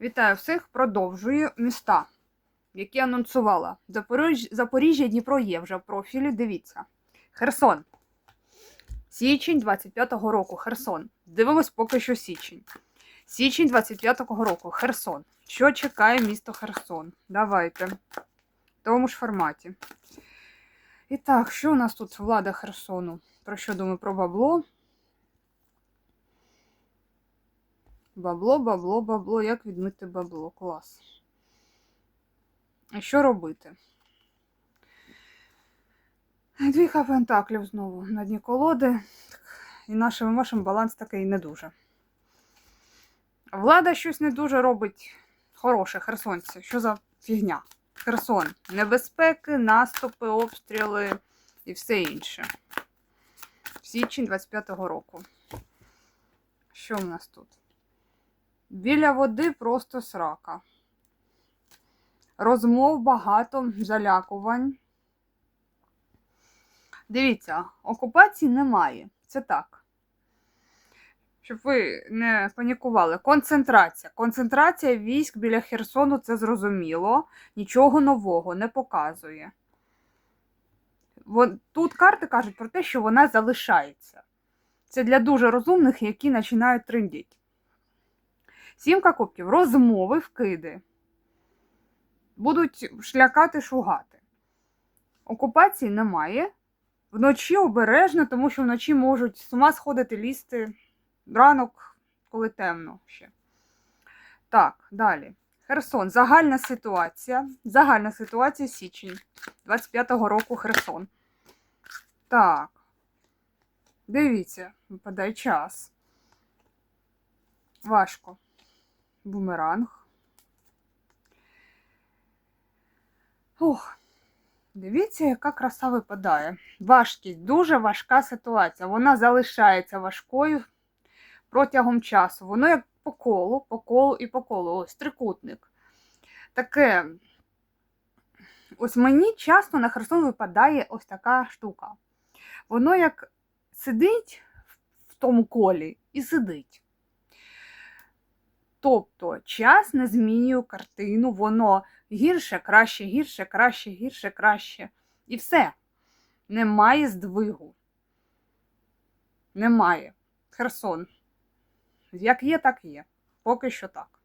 Вітаю всіх! Продовжую міста, які анонсувала. Запоріж... Запоріжжя, Дніпро є вже в профілі. Дивіться. Херсон. Січень 25-го року. Херсон. Дивимось поки що січень. Січень 25-го року. Херсон. Що чекає місто Херсон? Давайте. В тому ж форматі. І так, що у нас тут влада Херсону? Про що думаю? Про бабло. Бабло, бабло, бабло. Як відмити бабло? Клас. А що робити? Двійка пентаклів знову на дні колоди. І нашим вашим баланс такий не дуже. Влада щось не дуже робить хороше, херсонці. Що за фігня? Херсон. Небезпеки, наступи, обстріли і все інше. Січень 25-го року. Що в нас тут? Біля води просто срака. Розмов багато, залякувань. Дивіться, окупації немає. Це так. Щоб ви не панікували. Концентрація. Концентрація військ біля Херсону це зрозуміло. Нічого нового не показує. Тут карти кажуть про те, що вона залишається. Це для дуже розумних, які починають триндіти. Сімка кубків. Розмови, вкиди. Будуть шлякати, шугати. Окупації немає. Вночі обережно, тому що вночі можуть з ума сходити лізти ранок, коли темно ще. Так, далі. Херсон. Загальна ситуація. Загальна ситуація січень 25-го року Херсон. Так. Дивіться, випадає час. Важко. Бумеранг. Ох, дивіться, яка краса випадає. Важкість, дуже важка ситуація. Вона залишається важкою протягом часу. Воно як по колу, по колу і по колу. Ось трикутник. Таке. Ось мені часто на Херсон випадає ось така штука. Воно як сидить в тому колі і сидить. Тобто час не змінює картину, воно гірше, краще, гірше, краще, гірше, краще. І все. Немає здвигу. Немає. Херсон. Як є, так є. Поки що так.